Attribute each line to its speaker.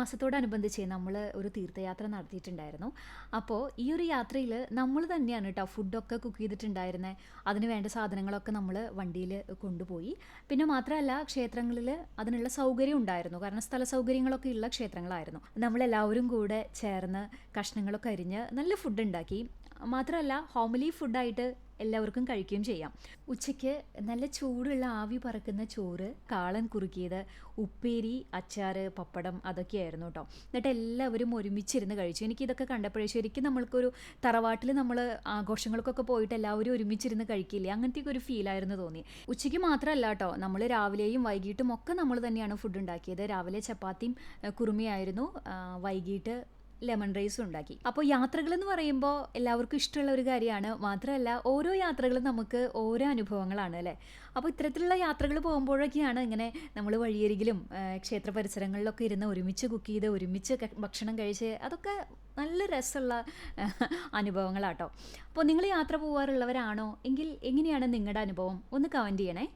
Speaker 1: മാസത്തോടനുബന്ധിച്ച് നമ്മൾ ഒരു തീർത്ഥയാത്ര നടത്തിയിട്ടുണ്ടായിരുന്നു. അപ്പോൾ ഈ ഒരു യാത്രയിൽ നമ്മൾ തന്നെയാണ് കേട്ടോ ഫുഡൊക്കെ കുക്ക് ചെയ്തിട്ടുണ്ടായിരുന്നത് അതിന് വേണ്ട സാധനങ്ങളൊക്കെ നമ്മൾ വണ്ടിയിൽ കൊണ്ടുപോയി. പിന്നെ മാത്രമല്ല ക്ഷേത്രങ്ങളിൽ അതിനുള്ള സൗകര്യം ഉണ്ടായിരുന്നു. കാരണം സ്ഥല സൗകര്യങ്ങളൊക്കെ ഉള്ള ക്ഷേത്രങ്ങളായിരുന്നു. നമ്മളെല്ലാവരും കൂടെ ചേർന്ന് കഷ്ണങ്ങളൊക്കെ അരിഞ്ഞ് നല്ല ഫുഡ് ഉണ്ടാക്കി. മാത്രമല്ല ഹോമിലി ഫുഡായിട്ട് എല്ലാവർക്കും കഴിക്കുകയും ചെയ്യാം. ഉച്ചയ്ക്ക് നല്ല ചൂടുള്ള ആവി പറക്കുന്ന ചോറ് കാളൻ കുറുക്കിയത് ഉപ്പേരി അച്ചാറ് പപ്പടം അതൊക്കെയായിരുന്നു കേട്ടോ. എന്നിട്ട് എല്ലാവരും ഒരുമിച്ചിരുന്ന് കഴിച്ചു. എനിക്ക് ഇതൊക്കെ കണ്ടപ്പോഴേ ശരിക്കും നമ്മൾക്കൊരു തറവാട്ടിൽ നമ്മൾ ആഘോഷങ്ങൾക്കൊക്കെ പോയിട്ട് എല്ലാവരും ഒരുമിച്ചിരുന്ന് കഴിക്കില്ലേ? അങ്ങനത്തെ ഒരു ഫീലായിരുന്നു തോന്നി. ഉച്ചയ്ക്ക് മാത്രമല്ല കേട്ടോ നമ്മൾ രാവിലെയും വൈകിട്ടും ഒക്കെ നമ്മൾ തന്നെയാണ് ഫുഡ് ഉണ്ടാക്കിയത്. രാവിലെ ചപ്പാത്തിയും കുറുമിയായിരുന്നു. വൈകിട്ട് ലെമൺ റൈസും ഉണ്ടാക്കി. അപ്പോൾ യാത്രകൾ എന്ന് പറയുമ്പോൾ എല്ലാവർക്കും ഇഷ്ടമുള്ള ഒരു കാര്യമാണ്. മാത്രമല്ല ഓരോ യാത്രകളും നമുക്ക് ഓരോ അനുഭവങ്ങളാണ് അല്ലേ? അപ്പോൾ ഇത്തരത്തിലുള്ള യാത്രകൾ പോകുമ്പോഴൊക്കെയാണ് ഇങ്ങനെ നമ്മൾ വഴിയരികിലും ക്ഷേത്ര പരിസരങ്ങളിലൊക്കെ ഇരുന്ന് ഒരുമിച്ച് കുക്ക് ചെയ്ത് ഒരുമിച്ച് ഭക്ഷണം കഴിച്ച് അതൊക്കെ നല്ല രസമുള്ള അനുഭവങ്ങളാട്ടോ. അപ്പോൾ നിങ്ങൾ യാത്ര പോകാറുള്ളവരാണോ എങ്കിൽ എങ്ങനെയാണ് നിങ്ങളുടെ അനുഭവം? ഒന്ന് കമന്റ് ചെയ്യണേ.